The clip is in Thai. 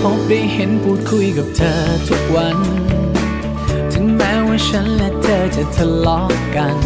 พบได้เห็นพูดคุยกับเธอทุกวัน ถึงแม้ว่าฉันและเธอจะทะเลาะกัน